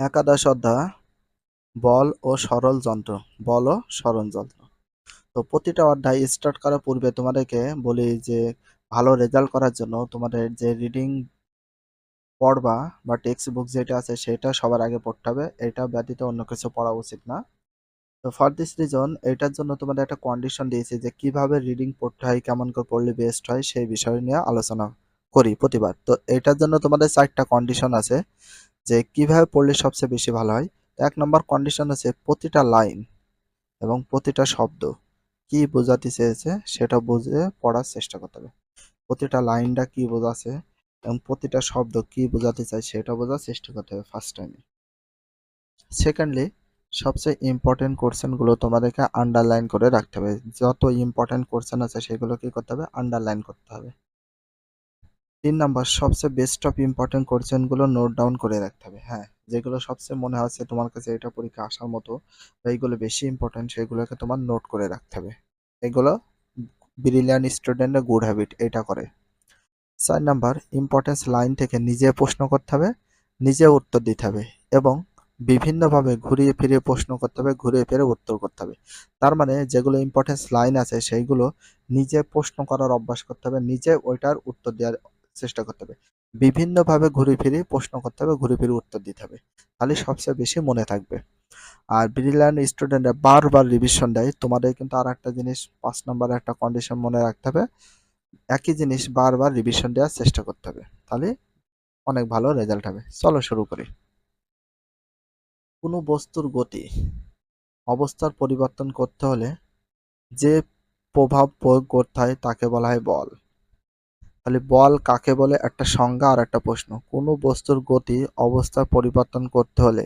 একাদশ অধ্যায়, বল ও সরল যন্ত্র, বল ও সরল যন্ত্র। তো প্রতিটা অধ্যায় স্টার্ট করার পূর্বে তোমাদেরকে বলি যে, ভালো রেজাল্ট করার জন্য তোমাদের যে রিডিং পড়বা বা টেক্সট বুক যেটা আছে সেটা সবার আগে পড়তে হবে। এটা ব্যতীত অন্য কিছু পড়া উচিত না। তো ফর দিস রিজন এটার জন্য তোমাদের একটা কন্ডিশন দিয়েছি যে, কীভাবে রিডিং পড়তে হয়, কেমন করে পড়লে বেস্ট হয়, সেই বিষয় নিয়ে আলোচনা করি প্রতিবার। তো এটার জন্য তোমাদের চারটা কন্ডিশন আছে। যে কীভাবে পড়লে সবচেয়ে বেশি ভালো হয়? এক নম্বর কন্ডিশন আছে প্রতিটা লাইন এবং প্রতিটা শব্দ। কি বোঝাতে চেয়েছে সেটা বুঝে পড়ার চেষ্টা করতে হবে। প্রতিটা লাইনটা কি বোঝাচ্ছে এবং প্রতিটা শব্দ কি বোঝাতে চাই সেটা বোঝার চেষ্টা করতে হবে ফার্স্ট টাইমে সেকেন্ডলি সবচেয়ে ইম্পর্টেন্ট কোশ্চেনগুলো তোমাদেরকে আন্ডারলাইন করে রাখতে হবে। যত ইম্পর্টেন্ট কোশ্চেন আছে সেগুলো কি করতে হবে আন্ডারলাইন করতে হবে। তিন নাম্বার, সবচেয়ে বেস্ট অফ ইম্পর্টেন্ট কোশ্চেনগুলো নোট ডাউন করে রাখতে হবে। হ্যাঁ যেগুলো সবচেয়ে মনে হচ্ছে তোমার কাছে এটা পরীক্ষা আসার মতো এইগুলো বেশি ইম্পর্টেন্ট সেগুলোকে তোমার নোট করে রাখতে হবে। এগুলো ব্রিলিয়ান স্টুডেন্টের গুড হ্যাবিট এটা করে। চার নাম্বার ইম্পর্টেন্স লাইন থেকে নিজে প্রশ্ন করতে হবে, নিজে উত্তর দিতে হবে এবং বিভিন্নভাবে ঘুরিয়ে ফিরিয়ে প্রশ্ন করতে হবে, ঘুরিয়ে ফিরে উত্তর করতে হবে। তার মানে যেগুলো ইম্পর্টেন্স লাইন আছে, সেইগুলো নিজে প্রশ্ন করার অভ্যাস করতে হবে, নিজে ওইটার উত্তর দেওয়ার চেষ্টা করতে হবে। বিভিন্নভাবে ঘুরে ফিরে প্রশ্ন করতে হবে, ঘুরে ফিরে উত্তর দিতে হবে। তাহলে সবচেয়ে বেশি মনে থাকবে। আর ব্রিলিয়ান্ট স্টুডেন্টরা বারবার রিভিশন দেয়, তোমাদের কিন্তু আর একটা জিনিস, পাঁচ নম্বর একটা কন্ডিশন মনে রাখতে হবে। একই জিনিস বারবার রিভিশন দেওয়ার চেষ্টা করতে হবে। তাহলে অনেক ভালো রেজাল্ট হবে। চলো শুরু করি। কোনো বস্তুর গতি, অবস্থার পরিবর্তন করতে হলে যে প্রভাব প্রয়োগ করতে হয় তাকে বলা হয় বল। তাহলে বল কাকে বলে, একটা সংজ্ঞা আর একটা প্রশ্ন। কোনো বস্তুর গতি, অবস্থার পরিবর্তন করতে হলে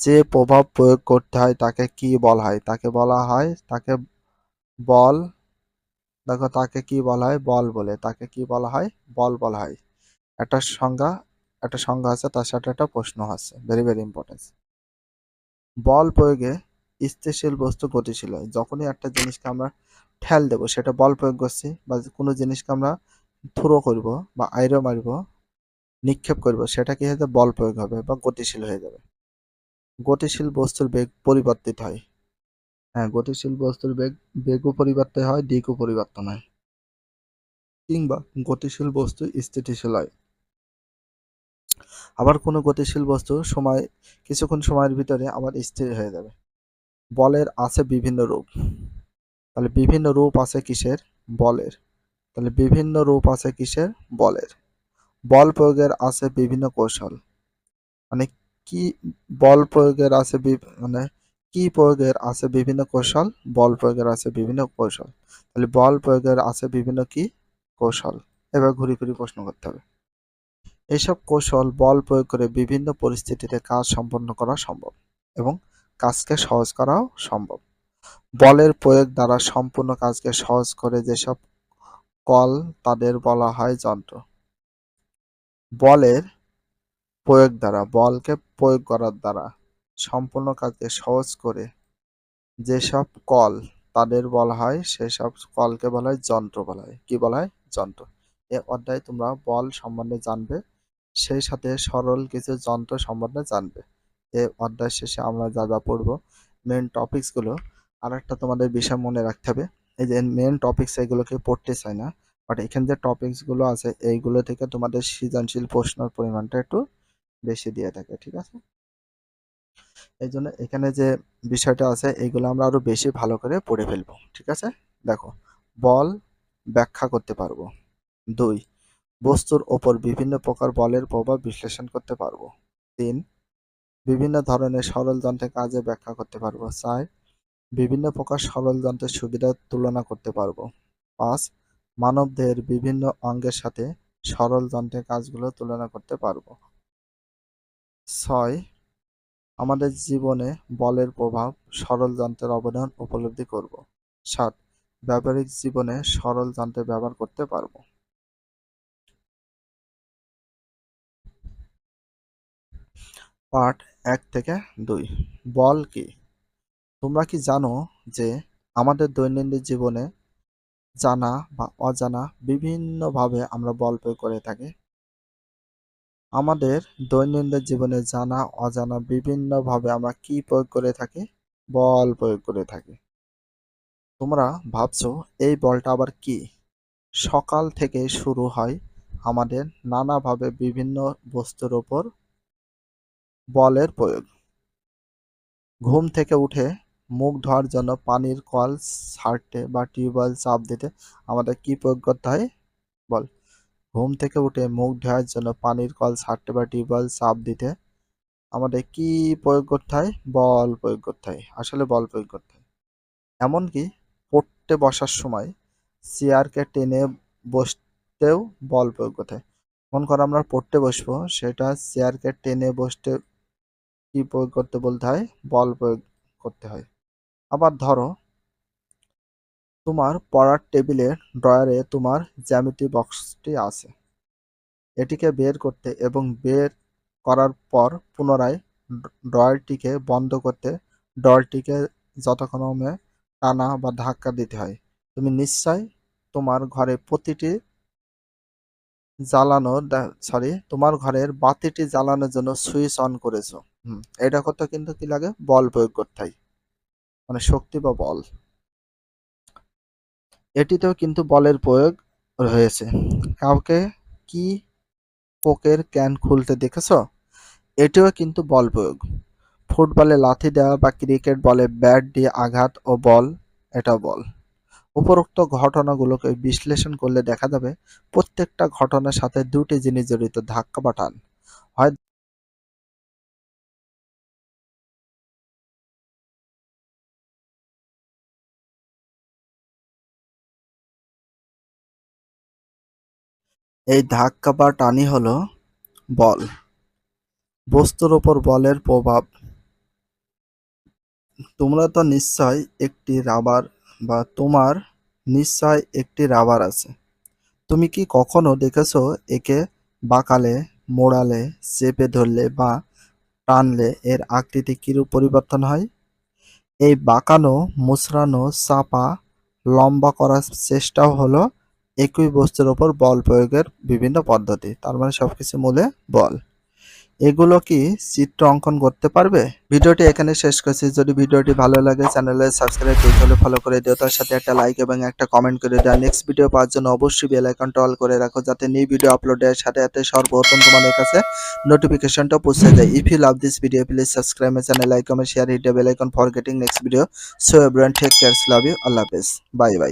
যে প্রভাব প্রয়োগ করতে হয় তাকে কি বলা হয়? তাকে বলা হয়, তাকে বল, দেখো তাকে কি বলা হয়? বল বলে। তাকে কি বলা হয়? বল বলা হয়। একটা সংজ্ঞা একটা সংজ্ঞা আছে, তার সাথে একটা প্রশ্ন আছে। ভেরি ভেরি ইম্পর্টেন্ট বল প্রয়োগে স্থিতিশীল বস্তু গতিশীল হয়। যখনই একটা জিনিসকে আমরা ঠেল দেবো, সেটা বল প্রয়োগ করছি বা কোনো জিনিসকে আমরা থ্রো করব বা আইরো মারব, নিক্ষেপ করব, সেটা কি হয়ে বল প্রয়োগ হবে বা গতিশীল হয়ে যাবে। গতিশীল বস্তুর বেগ পরিবর্তিত হয়। হ্যাঁ গতিশীল বস্তুর বেগ, বেগও পরিবর্তন হয়, দিকও পরিবর্তন হয়। কিংবা গতিশীল বস্তু স্থিতিশীল হয়। আবার কোনো গতিশীল বস্তু সময়, কিছুক্ষণ সময়ের ভিতরে আবার স্থির হয়ে যাবে। বলের আছে বিভিন্ন রূপ। তাহলে বিভিন্ন রূপ আছে কিসের? বলের। তাহলে বিভিন্ন রূপ আছে কিসের? বলের। বল প্রয়োগের আছে বিভিন্ন কৌশল। মানে কি বল প্রয়োগের আছে মানে কি প্রয়োগের আছে বিভিন্ন কৌশল? বল প্রয়োগের আছে বিভিন্ন কৌশল। তাহলে বল প্রয়োগের আছে বিভিন্ন কি? কৌশল। এবার ঘুরি ফিরি প্রশ্ন করতে হবে। এইসব কৌশল বল প্রয়োগ করে বিভিন্ন পরিস্থিতিতে কাজ সম্পন্ন করা সম্ভব এবং কাজকে সহজ করাও সম্ভব। বলের প্রয়োগ দ্বারা সম্পূর্ণ কাজকে সহজ করে যেসব কল তাদের বলা হয় যন্ত্র। বলের প্রয়োগ দ্বারা, বলকে প্রয়োগ করার দ্বারা সম্পূর্ণ কাজকে সহজ করে যেসব কল তাদের বলা হয়, সেসব কলকে বলা হয় যন্ত্র বলা হয়। কি বলা হয়? যন্ত্র। এ অধ্যায়ে তোমরা বল সম্বন্ধে জানবে, সেই সাথে সরল কিছু যন্ত্র সম্বন্ধে জানবে। এ অধ্যায় শেষে আমরা যা যা পড়ব মেন টপিকসগুলো আর একটা তোমাদের বিষয় মনে রাখতে হবে। এই যে মেন টপিকস এগুলোকে পড়তে চাই না বাট এখানে যে টপিকসগুলো আছে, এইগুলো থেকে তোমাদের সৃজনশীল প্রশ্নের পরিমাণটা একটু বেশি দিয়ে থাকে, ঠিক আছে? এই জন্য এখানে যে বিষয়টা আছে, এইগুলো আমরা আরও বেশি ভালো করে পড়ে ফেলব, ঠিক আছে? দেখো, বল ব্যাখ্যা করতে পারব। দুই, বস্তুর ওপর বিভিন্ন প্রকার বলের প্রভাব বিশ্লেষণ করতে পারব। তিন, বিভিন্ন ধরনের সরল যন্ত্রের কাজে ব্যাখ্যা করতে পারব। চার বিভিন্ন প্রকার সরল যন্ত্রের সুবিধা তুলনা করতে পারব। পাঁচ, মানবদেহের বিভিন্ন অঙ্গের সাথে সরল যন্ত্রের কাজগুলো তুলনা করতে পারব। ছয়, আমাদের জীবনে বলের প্রভাব সরল যন্ত্রের অবদান উপলব্ধি করব। সাত, ব্যবহারিক জীবনে সরল যন্ত্রের ব্যবহার করতে পারব। পার্ট এক থেকে দুই, বল কি? তোমরা কি জানো যে আমাদের দৈনন্দিন জীবনে জানা বা অজানা বিভিন্নভাবে আমরা বল প্রয়োগ করে থাকি? আমাদের দৈনন্দিন জীবনে জানা, অজানা বিভিন্নভাবে আমরা কি প্রয়োগ করে থাকি? বল প্রয়োগ করে থাকি। তোমরা ভাবছ, এই বলটা আবার কি? সকাল থেকে শুরু হয় আমাদের নানাভাবে বিভিন্ন বস্তুর ওপর বলের প্রয়োগ। ঘুম থেকে উঠে মুখ ধোয়ার জন্য পানির কল, ছাড়তে বা টিউবওয়েল, চাপ দিতে আমাদের কি প্রয়োগ করতে হয়? বল। ঘুম থেকে উঠে মুখ ধোয়ার জন্য পানির কল, ছাড়তে বা টিউবওয়েল, চাপ দিতে আমাদের কি প্রয়োগ করতে হয়? বল প্রয়োগ করতে হয়। আসলে বল প্রয়োগ করতে হয়। এমনকি পড়তে বসার সময় চেয়ারকে টেনে বসতেও বল প্রয়োগ করতে হয়। মন করো আমরা পড়তে বসবো, সেটা চেয়ারকে টেনে বসতে কি প্রয়োগ করতে বলতে হয়? বল প্রয়োগ করতে হয়। আবার ধরো, তোমার পড়ার টেবিলের ড্রয়ারে তোমার জ্যামিতি বক্সটি আছে। এটিকে বের করতে এবং বের করার পর পুনরায় ড্রয়ারটিকে বন্ধ করতে ড্রয়ারটিকে যথাক্রমে টানা বা ধাক্কা দিতে হয়। তুমি নিশ্চয় তোমার ঘরে প্রতিটি জ্বালানো সরি তোমার ঘরের বাতিটি জ্বালানোর জন্য সুইচ অন করেছ। হুম, এটা করতে কিন্তু কি লাগে? বল প্রয়োগ করতে হয়। মানে শক্তি বা বল। এটিতেও কিন্তু বলের প্রয়োগ হয়েছে কাউকে কি কোকের ক্যান খুলতে দেখেছ? এটিও কিন্তু বল প্রয়োগ। ফুটবলে লাথি দেওয়া বা ক্রিকেট বলে ব্যাট দিয়ে আঘাত ও বল, এটাও বল। উপরোক্ত ঘটনাগুলোকে বিশ্লেষণ করলে দেখা যাবে, প্রত্যেকটা ঘটনার সাথে দুটি জিনিস জড়িত, ধাক্কা বা হয় এই ধাক্কা বা টানই হলো বল। বস্তুর ওপর বলের প্রভাব। তোমরা তো নিশ্চয় একটি রাবার বা তোমার নিশ্চয় একটি রাবার আছে। তুমি কি কখনো দেখেছ একে বাঁকালে, মোড়ালে, চেপে ধরলে বা টানলে এর আকৃতি কিরূপ পরিবর্তন হয়? এই বাঁকানো, মুচড়ানো, চাপা, লম্বা করার চেষ্টাও হলো একই বস্তুর ওপর বল প্রয়োগের বিভিন্ন পদ্ধতি, তার মানে সবকিছু মূলে বল। এগুলো কি চিত্র অঙ্কন করতে পারবে? ভিডিওটি এখানে শেষ করছি। যদি ভিডিওটি ভালো লাগে, চ্যানেলে সাবস্ক্রাইব করতে ফলো করে দিও। তার সাথে একটা লাইক এবং একটা কমেন্ট করে দেওয়া নেক্সট ভিডিও পাওয়ার জন্য অবশ্যই বেল আইকনটা অল করে রাখো, যাতে নিউ ভিডিও আপলোডের সাথে সাথে সর্বপ্রথম তোমাদের কাছে নোটিফিকেশনটা পৌঁছে যায়। If you love this video please subscribe my channel like comment share hit bell icon for getting next video so everyone take cares love you Allah হাফেজ বাই বাই